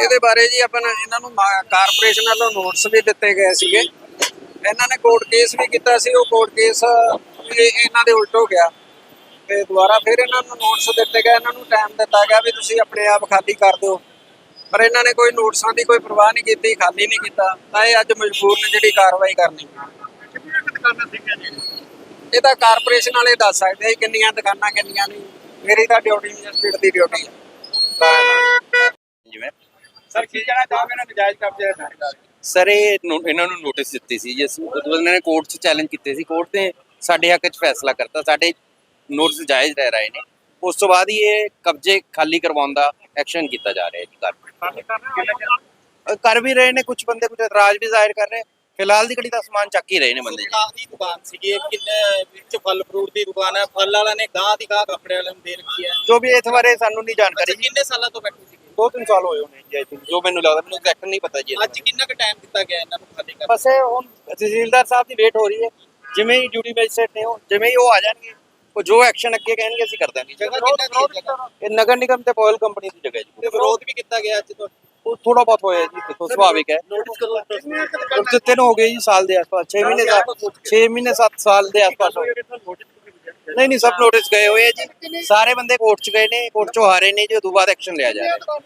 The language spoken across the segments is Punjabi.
ਇਹਦੇ ਬਾਰੇ ਜੀ ਆਪਾਂ ਇਹਨਾਂ ਨੂੰ ਕਾਰਪੋਰੇਸ਼ਨ ਵੱਲੋਂ ਨੋਟਿਸ ਵੀ ਦਿੱਤੇ ਗਏ ਸੀਗੇ। ਇਹਨਾਂ ਨੇ ਕੋਰਟ ਕੇਸ ਵੀ ਕੀਤਾ ਸੀ ਉਹ ਕੋਰਟ ਕੇਸ ਇਹਨਾਂ ਦੇ ਉਲਟ ਹੋ ਗਿਆ। ਤੇ ਦੁਬਾਰਾ ਫਿਰ ਇਹਨਾਂ ਨੂੰ ਨੋਟਿਸ ਦਿੱਤੇ ਗਏ ਇਹਨਾਂ ਨੂੰ ਟਾਈਮ ਦਿੱਤਾ ਗਿਆ ਵੀ ਤੁਸੀਂ ਆਪਣੇ ਆਪ ਖਾਲੀ ਕਰ ਦਿਓ। ਪਰ ਇਹਨਾਂ ਨੇ ਕੋਈ ਨੋਟਿਸਾਂ ਦੀ ਕੋਈ ਪਰਵਾਹ ਨਹੀਂ ਕੀਤੀ ਖਾਲੀ ਨਹੀਂ ਕੀਤਾ। ਤਾਂ ਇਹ ਅੱਜ ਮਜਬੂਰ ਨੇ ਜਿਹੜੀ ਕਾਰਵਾਈ ਕਰਨੀ। ਇਹ ਤਾਂ ਕਾਰਪੋਰੇਸ਼ਨ ਵਾਲੇ ਦੱਸ ਸਕਦੇ ਆ ਕਿੰਨੀਆਂ ਦੁਕਾਨਾਂ ਕਿੰਨੀਆਂ ਨਹੀਂ। ਮੇਰੀ ਤਾਂ ਡਿਊਟੀ ਨਹੀਂ ਸਟੇਟ ਦੀ ਡਿਊਟੀ ਹੈ। ਜਿਵੇਂ? ਸਰ ਕੀ ਕਹਿਣਾ ਚਾਹੋਗੇ ਨਾ ਨਜਾਇਜ਼ ਕਬਜ਼ੇ ਦਾ ਸਰ? ਇਹ ਇਹਨਾਂ ਨੂੰ ਨੋਟਿਸ ਦਿੱਤੀ ਸੀ ਜੀ ਅਸੀਂ। ਉਦੋਂ ਇਹਨਾਂ ਨੇ ਕੋਰਟ 'ਚ ਚੈਲੰਜ ਕੀਤੇ ਸੀ। ਕੋਰਟ ਨੇ ਸਾਡੇ ਹੱਕ 'ਚ ਫੈਸਲਾ ਕਰਤਾ। ਸਾਡੇ ਨੋਟਿਸ ਜਾਇਜ਼ ਰਹਿ ਰਹੇ ਨੇ। ਉਸ ਤੋਂ ਬਾਅਦ ਹੀ ਇਹ ਕਬਜ਼ੇ ਖਾਲੀ ਕਰਵਾਉਣ ਦਾ ਐਕਸ਼ਨ ਕੀਤਾ ਜਾ ਰਿਹਾ ਹੈ ਜੀ। ਕਰ ਵੀ ਰਹੇ ਨੇ। ਕੁਝ ਬੰਦੇ ਕੁਝ ਇਤਰਾਜ਼ ਵੀ ਜ਼ਾਹਿਰ ਕਰ ਰਹੇ। ਫਿਲਹਾਲ ਦੀ ਘੜੀ ਤਾਂ ਸਮਾਨ ਚੱਕ ਹੀ ਰਹੇ ਨੇ ਬੰਦੇ। ਗਾਂ ਦੀ ਦੁਕਾਨ ਸੀਗੀ ਇਹ ਕਿੰਨੇ ਵਿੱਚ ਫਲ ਫਰੂਟ ਦੀ ਦੁਕਾਨ ਹੈ। ਫਲ ਵਾਲਾ ਨੇ ਗਾਂ ਦੀ ਗਾਂ ਕੱਪੜੇ ਵਾਲੇ ਨੂੰ ਦੇ ਰੱਖੀ ਹੈ। ਜੋ ਵੀ ਇਸ ਬਾਰੇ ਸਾਨੂੰ ਨਹੀਂ ਜਾਣਕਾਰੀ। ਜੀ ਕਿੰਨੇ ਸਾਲਾਂ ਤੋਂ ਬੈਠੀ ਸੀਗੀ? ਦੋ ਤਿੰਨ ਸਾਲ ਹੋਏ ਹੋਣੇ ਜੀ I think, ਜੋ ਮੈਨੂੰ ਲੱਗਦਾ ਮੈਨੂੰ ਐਗਜ਼ੈਕਟ ਨਹੀਂ ਪਤਾ ਜੀ। ਅੱਜ ਕਿੰਨਾ ਕੁ ਟਾਈਮ ਦਿੱਤਾ ਗਿਆ ਇਹਨਾਂ ਨੂੰ ਖਾਲੀ ਕਰਨ? ਬਸ ਇਹ ਹੁਣ ਤਹਿਸੀਲਦਾਰ ਸਾਹਿਬ ਦੀ ਵੇਟ ਹੋ ਰਹੀ ਹੈ। ਜਿਵੇਂ ਹੀ ਡਿਊਟੀ ਮੈਜਿਸਟ੍ਰੇਟ ਨੇ ਉਹ ਜਿਵੇਂ ਹੀ ਉਹ ਆ ਜਾਣਗੇ ਉਹ ਜੋ ਐਕਸ਼ਨ ਅੱਗੇ ਕਹਿਣਗੇ ਅਸੀਂ ਕਰ ਦਾਂਗੇ। ਜਗ੍ਹਾ ਕਿੰਨਾ ਦੀ ਇਹ ਨਗਰ ਨਿਗਮ ਤੇ ਪੋਇਲ ਕੰਪਨੀ ਦੀ ਜਗ੍ਹਾ ਜੀ। ਵਿਰੋਧ ਵੀ ਕੀਤਾ ਗਿਆ ਅੱਜ ਤੋਂ। ਉਹ ਥੋੜਾ ਬਹੁਤ ਹੋਇਆ ਜੀ ਦੇਖੋ ਸੁਭਾਵਿਕ ਹੈ। ਨੋਟਿਸ ਨੂੰ ਹੋ ਗਏ ਜੀ ਸਾਲ ਦੇ ਆਸ-ਪਾਸ 6 ਮਹੀਨੇ ਦਾ 6 ਮਹੀਨੇ 7 ਸਾਲ ਦੇ ਆਸ-ਪਾਸ ਨਹੀਂ ਨਹੀਂ ਸਭ ਨੋਟਿਸ ਗਏ ਹੋਏ ਆ ਜੀ। ਸਾਰੇ ਬੰਦੇ ਕੋਰਟ 'ਚ ਗਏ ਨੇ ਕੋਰਟ 'ਚੋਂ ਹਾਰੇ ਨੇ ਜੀ ਉਦੋਂ ਬਾਅਦ ਐਕਸ਼ਨ ਲਿਆ ਜਾ ਰਿਹਾ।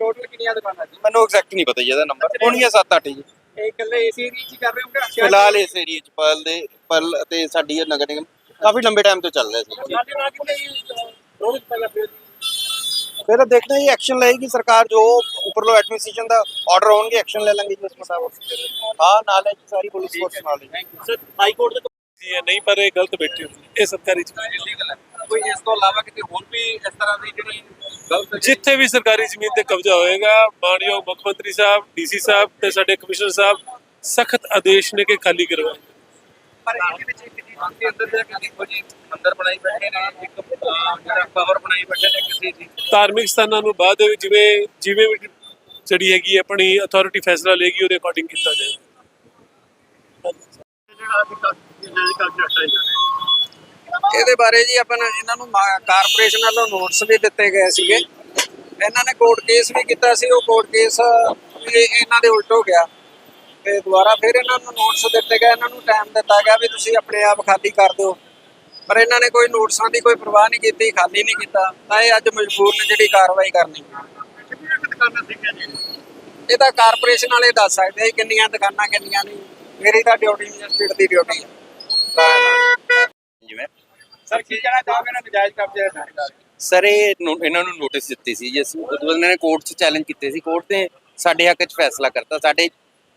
ਟੋਟਲ ਕਿੰਨੀਆਂ ਦੁਕਾਨਾਂ ਜੀ? ਮੈਨੂੰ ਐਗਜ਼ੈਕਟ ਨਹੀਂ ਪਤਾ ਜੀ ਇਹਦਾ ਨੰਬਰ ਹੋਣੀਆਂ 7-8 ਜੀ। ਇਹ ਇਕੱਲੇ ਏਸੀ ਏਰੀਆ ਚ ਕਰ ਰਹੇ ਹੋ ਕਿ ਫਿਲਹਾਲ ਇਸ ਏਰੀਆ 'ਚ ਪਰਲ ਦੇ ਪਰਲ ਅਤੇ ਸਾਡੀ ਨਗਰ ਨਿਗਮ ਕਾਫੀ ਲੰਬੇ ਟਾਈਮ ਤੋਂ ਚੱਲ ਰਿਹਾ ਸੀ ਸਾਡੇ ਨਾਲ ਕਿੰਨੇ ਰੋਜ਼ ਪਹਿਲਾਂ ਫਿਰ ਦੇਖਣਾ ਹੀ ਐਕਸ਼ਨ ਲਏਗੀ ਸਰਕਾਰ ਜੋ ਉੱਪਰਲੋਂ ਐਡਮਿਨਿਸਟ੍ਰੇਸ਼ਨ ਦਾ ਆਰਡਰ ਹੋਣਗੇ ਐਕਸ਼ਨ ਲੈ ਲਾਂਗੇ ਜੀ ਉਸ ਮੁਤਾਬਕ। ਹਾਂ ਨਾਲ ਹੈ ਜੀ ਸਾਰੀ ਪੁਲਿਸ ਫੋਰਸ ਨਾਲ ਹੈ। ਸਰ ਹਾਈ ਕੋਰਟ ਦੇ ਜੀ ਇਹ ਨਹੀਂ ਪਰ ਇਹ ਗਲਤ ਬੈਠੀ ਹੈ। ਇਹ ਸਰਕਾਰੀ ਜ਼ਮੀਨ ਇਲੀਗਲ ਹੈ। ਕੋਈ ਇਸ ਤੋਂ ਇਲਾਵਾ ਕਿਤੇ ਹੋਰ ਵੀ ਇਸ ਤਰ੍ਹਾਂ ਦੀ ਜਿਹੜੀ ਗਲਤ ਜਿੱਥੇ ਵੀ ਸਰਕਾਰੀ ਜ਼ਮੀਨ ਤੇ ਕਬਜ਼ਾ ਹੋਏਗਾ ਮਾਨਯੋਗ ਮੁੱਖ ਮੰਤਰੀ ਸਾਹਿਬ ਡੀਸੀ ਸਾਹਿਬ ਤੇ ਸਾਡੇ ਕਮਿਸ਼ਨਰ ਸਾਹਿਬ ਸਖਤ ਆਦੇਸ਼ ਨੇ ਕਿ ਖਾਲੀ ਕਰਵਾਏ। ਪਰ ਇਹਦੇ ਵਿੱਚ ਇੱਕ ਚੀਜ਼ ਦੇ ਅੰਦਰ ਜਿਹੜਾ ਕਿ ਦੇਖੋ ਜੀ। ਮੰਦਰ ਬਣਾਈ ਬੈਠੇ ਨੇ ਇੱਕ ਅਹ, ਜਿਹੜਾ ਪਾਵਰ ਬਣਾਈ ਬੈਠੇ ਨੇ ਕਿਸੇ ਦੀ। ਧਾਰਮਿਕ ਸਥਾਨਾਂ ਨੂੰ ਬਾਅਦ ਦੇ ਵਿੱਚ ਜਿਵੇਂ ਜਿਵੇਂ ਵੀ ਜਿਹੜੀ ਹੈਗੀ ਆਪਣੀ ਅਥਾਰਟੀ ਫੈਸਲਾ ਲੇਗੀ ਉਹਦੇ ਅਕੋਰਡਿੰਗ ਕੀਤਾ ਜਾਏ ਇਹਦੇ ਬਾਰੇ ਜੀ ਆਪਾਂ ਨੂੰ- ਇਹਨਾਂ ਨੂੰ ਕਾਰਪੋਰੇਸ਼ਨ ਵੱਲੋਂ ਨੋਟਿਸ ਵੀ ਦਿੱਤੇ ਗਏ ਸੀਗੇ। ਇਹਨਾਂ ਨੇ ਕੋਰਟ ਕੇਸ ਵੀ ਕੀਤਾ ਸੀ ਉਹ ਕੋਰਟ ਕੇਸ ਵੀ ਇਹਨਾਂ ਦੇ ਉਲਟ ਹੋ ਗਿਆ। ਤੇ ਦੁਬਾਰਾ ਫਿਰ ਇਹਨਾਂ ਨੂੰ ਨੋਟਿਸ ਦਿੱਤੇ ਗਏ ਇਹਨਾਂ ਨੂੰ ਟਾਈਮ ਦਿੱਤਾ ਗਿਆ ਵੀ ਤੁਸੀਂ ਆਪਣੇ ਆਪ ਖਾਲੀ ਕਰ ਦਿਓ। ਪਰ ਇਹਨਾਂ ਨੇ ਕੋਈ ਨੋਟਿਸਾਂ ਦੀ ਕੋਈ ਪਰਵਾਹ ਨਹੀਂ ਕੀਤੀ ਖਾਲੀ ਨਹੀਂ ਕੀਤਾ। ਤਾਂ ਇਹ ਅੱਜ ਮਜਬੂਰ ਨੇ ਜਿਹੜੀ ਕਾਰਵਾਈ ਕਰਨੀ। ਇਹ ਤਾਂ ਕਾਰਪੋਰੇਸ਼ਨ ਵਾਲੇ ਦੱਸ ਸਕਦੇ ਆ ਕਿੰਨੀਆਂ ਦੁਕਾਨਾਂ ਕਿੰਨੀਆਂ ਨਹੀਂ। ਮੇਰੀ ਤਾਂ ਡਿਊਟੀ ਨਹੀਂ ਸਟੇਟ ਦੀ ਡਿਊਟੀ ਹੈ ਜਿਵੇਂ? ਸਰ ਕੀ ਕਹਿਣਾ ਚਾਹੋਗੇ ਨਾ ਨਜਾਇਜ਼ ਕਬਜ਼ੇ ਦਾ ਸਰ ਇਹ ਇਹਨਾਂ ਨੂੰ ਨੋਟਿਸ ਦਿੱਤੀ ਸੀ ਜੀ। ਅਸੀਂ ਉਦੋਂ ਇਹਨਾਂ ਨੇ ਕੋਰਟ 'ਚ ਚੈਲੰਜ ਕੀਤੇ ਸੀ। ਕੋਰਟ ਨੇ ਸਾਡੇ ਹੱਕ 'ਚ ਫੈਸਲਾ ਕਰਤਾ। ਸਾਡੇ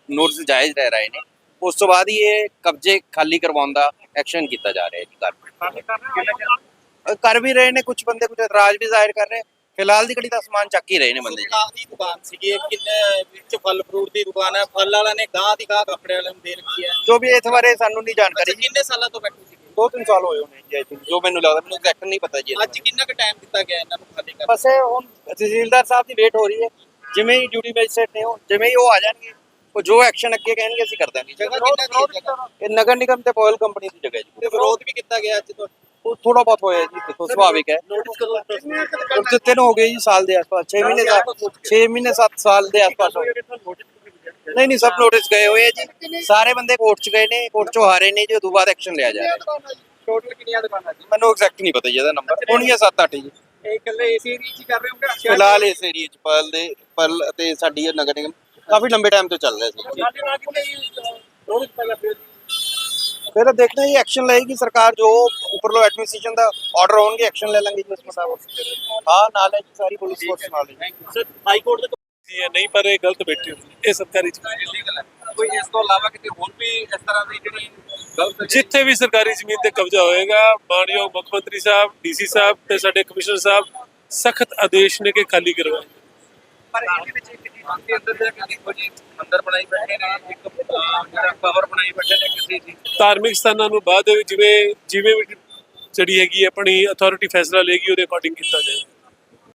ਨੋਟਿਸ ਜਾਇਜ਼ ਰਹਿ ਰਹੇ ਨੇ। ਉਸ ਤੋਂ ਬਾਅਦ ਹੀ ਇਹ ਕਬਜ਼ੇ ਖਾਲੀ ਕਰਵਾਉਣ ਦਾ ਐਕਸ਼ਨ ਕੀਤਾ ਜਾ ਰਿਹਾ ਹੈ ਜੀ ਕਾਰਪੋਰੇਟ ਕਰ ਵੀ ਰਹੇ ਨੇ ਕੁਝ ਬੰਦੇ ਕੁਝ ਇਤਰਾਜ਼ ਵੀ ਜ਼ਾਹਿਰ ਕਰ ਰਹੇ ਫਿਲਹਾਲ ਦੀ ਘੜੀ ਤਾਂ ਸਮਾਨ ਚੱਕ ਹੀ ਰਹੇ ਨੇ ਬੰਦੇ ਜੀ। ਗਾਂ ਦੀ ਦੁਕਾਨ ਸੀਗੀ ਇਹ ਕਿੰਨੇ ਵਿੱਚ ਫਲ ਫਰੂਟ ਦੀ ਦੁਕਾਨ ਹੈ। ਫਲ ਵਾਲਾ ਨੇ ਗਾਂ ਦੀ ਗਾਂ ਕੱਪੜੇ ਵਾਲੇ ਨੂੰ ਦੇ ਰੱਖੀ ਹੈ। ਜੋ ਵੀ ਇਸ ਬਾਰੇ ਸਾਨੂੰ ਨਹੀਂ ਜਾਣਕਾਰੀ। ਕਿੰਨੇ ਸਾਲਾਂ ਤੋਂ ਬੈਠੀ ਸੀਗੀ? ਦੋ ਤਿੰਨ ਸਾਲ ਹੋਏ ਹੋਣੇ ਜੀ I think, ਜੋ ਮੈਨੂੰ ਲੱਗਦਾ ਮੈਨੂੰ ਐਗਜ਼ੈਕਟ ਨਹੀਂ ਪਤਾ ਜੀ। ਅੱਜ ਕਿੰਨਾ ਕੁ ਟਾਈਮ ਦਿੱਤਾ ਗਿਆ ਇਹਨਾਂ ਨੂੰ ਖਾਲੀ ਕਰਨ ਬਸ ਹੁਣ ਤਹਿਸੀਲਦਾਰ ਸਾਹਿਬ ਦੀ ਵੇਟ ਹੋ ਰਹੀ ਹੈ। ਜਿਵੇਂ ਹੀ ਡਿਊਟੀ ਮੈਜਿਸਟ੍ਰੇਟ ਨੇ ਉਹ ਜਿਵੇਂ ਹੀ ਉਹ ਆ ਜਾਣਗੇ। ਉਹ ਜੋ ਐਕਸ਼ਨ ਅੱਗੇ ਕਹਿਣਗੇ ਅਸੀਂ ਕਰ ਦਾਂਗੇ ਜਗ੍ਹਾ ਕਿੰਨਾ ਦੀ ਜਗ੍ਹਾ। ਇਹ ਨਗਰ ਨਿਗਮ ਤੇ ਪੋਇਲ ਕੰਪਨੀ ਦੀ ਜਗ੍ਹਾ ਤੇ ਜੀ ਵਿਰੋਧ ਵੀ ਕੀਤਾ ਗਿਆ ਅੱਜ ਤੋਂ। ਉਹ ਥੋੜਾ ਬਹੁਤ ਹੋਇਆ ਜੀ ਦੇਖੋ ਸੁਭਾਵਿਕ ਹੈ। ਨੋਟਿਸ ਕਰੋ ਹੁਣ ਜਿੱਤੇ ਨੂੰ ਹੋ ਗਏ ਜੀ ਸਾਲ ਦੇ ਆਸ-ਪਾਸ 6 ਮਹੀਨੇ ਦਾ 6 ਮਹੀਨੇ 7 ਸਾਲ ਦੇ ਆਸ-ਪਾਸ ਨਹੀਂ ਨਹੀਂ ਸਭ ਨੋਟਿਸ ਗਏ ਹੋਏ ਆ ਜੀ। ਸਾਰੇ ਬੰਦੇ ਕੋਰਟ 'ਚ ਗਏ ਨੇ ਕੋਰਟ 'ਚੋਂ ਹਾਰੇ ਨੇ ਜੀ ਉਦੋਂ ਬਾਅਦ ਐਕਸ਼ਨ ਲਿਆ ਜਾ ਰਿਹਾ। ਹੈ ਟੋਟਲ ਕਿੰਨੀਆਂ ਦੁਕਾਨਾਂ ਜੀ? ਮੈਨੂੰ ਐਗਜ਼ੈਕਟ ਨਹੀਂ ਪਤਾ ਜੀ ਇਹਦਾ ਨੰਬਰ ਹੋਣੀਆਂ 7-8 ਜੀ। ਇਹ ਇਕੱਲੇ ਏਸੀ ਏਰੀਆ ਚ ਕਰ ਰਹੇ ਹੋ ਕਿ ਫਿਲਹਾਲ ਇਸ ਏਰੀਆ 'ਚ ਪਰਲ ਦੇ ਪਰਲ ਅਤੇ ਸਾਡੀ ਨਗਰ ਨਿਗਮ ਕਾਫੀ ਲੰਬੇ ਟਾਈਮ ਤੋਂ ਚੱਲ ਰਿਹਾ ਸੀ। ਫਿਰ ਦੇਖਣਾ ਹੀ ਐਕਸ਼ਨ ਲਏਗੀ ਸਰਕਾਰ ਜੋ ਉੱਪਰਲੋਂ ਐਡਮਿਨਿਸਟ੍ਰੇਸ਼ਨ ਦਾ ਆਰਡਰ ਹੋਣਗੇ ਐਕਸ਼ਨ ਲੈ ਲਾਂਗੇ ਜੀ ਉਸ ਮੁਤਾਬਕ। ਹਾਂ ਨਾਲ ਹੈ ਜੀ ਸਾਰੀ ਪੁਲਿਸ ਫੋਰਸ ਨਾਲ ਹੈ। ਸਰ ਹਾਈ ਕੋਰਟ ਦੇ ਇਹ ਨਹੀਂ ਪਰ ਇਹ ਗਲਤ ਬੈਠੀ। ਇਹ ਸਰਕਾਰੀ ਜ਼ਮੀਨ ਇਲੀਗਲ ਹੈ। ਕੋਈ ਇਸ ਤੋਂ ਇਲਾਵਾ ਕਿਤੇ ਹੋਰ ਵੀ ਇਸ ਤਰ੍ਹਾਂ ਦੀ ਜਿਹੜੀ ਜਿੱਥੇ ਵੀ ਸਰਕਾਰੀ ਜ਼ਮੀਨ ਤੇ ਕਬਜ਼ਾ ਹੋਏਗਾ ਮਾਨਯੋਗ ਮੁੱਖ ਮੰਤਰੀ ਸਾਹਿਬ ਡੀਸੀ ਸਾਹਿਬ ਤੇ ਸਾਡੇ ਕਮਿਸ਼ਨਰ ਸਾਹਿਬ ਸਖਤ ਆਦੇਸ਼ ਨੇ ਕਿ ਖਾਲੀ ਕਰਵਾਏ ਪਰ ਇਹਦੇ ਵਿੱਚ ਇੱਕ ਚੀਜ਼ ਦੇ ਅੰਦਰ ਜਿਹੜਾ ਦੇਖੋ ਜੀ ਮੰਦਰ ਬਣਾਈ ਬੈਠੇ ਨੇ, ਇੱਕ ਜਿਹੜਾ ਪਾਵਰ ਬਣਾਈ ਬੈਠੇ ਨੇ ਕਿਸੇ ਦੀ। ਧਾਰਮਿਕ ਸਥਾਨਾਂ ਨੂੰ ਬਾਅਦ ਦੇ ਵਿੱਚ ਜਿਵੇਂ ਜਿਵੇਂ ਜਿਹੜੀ ਹੈਗੀ ਆਪਣੀ ਅਥਾਰਟੀ ਫੈਸਲਾ ਲੇਗੀ ਉਹਦੇ ਅਕੋਰਡਿੰਗ ਕੀਤਾ ਜਾਏ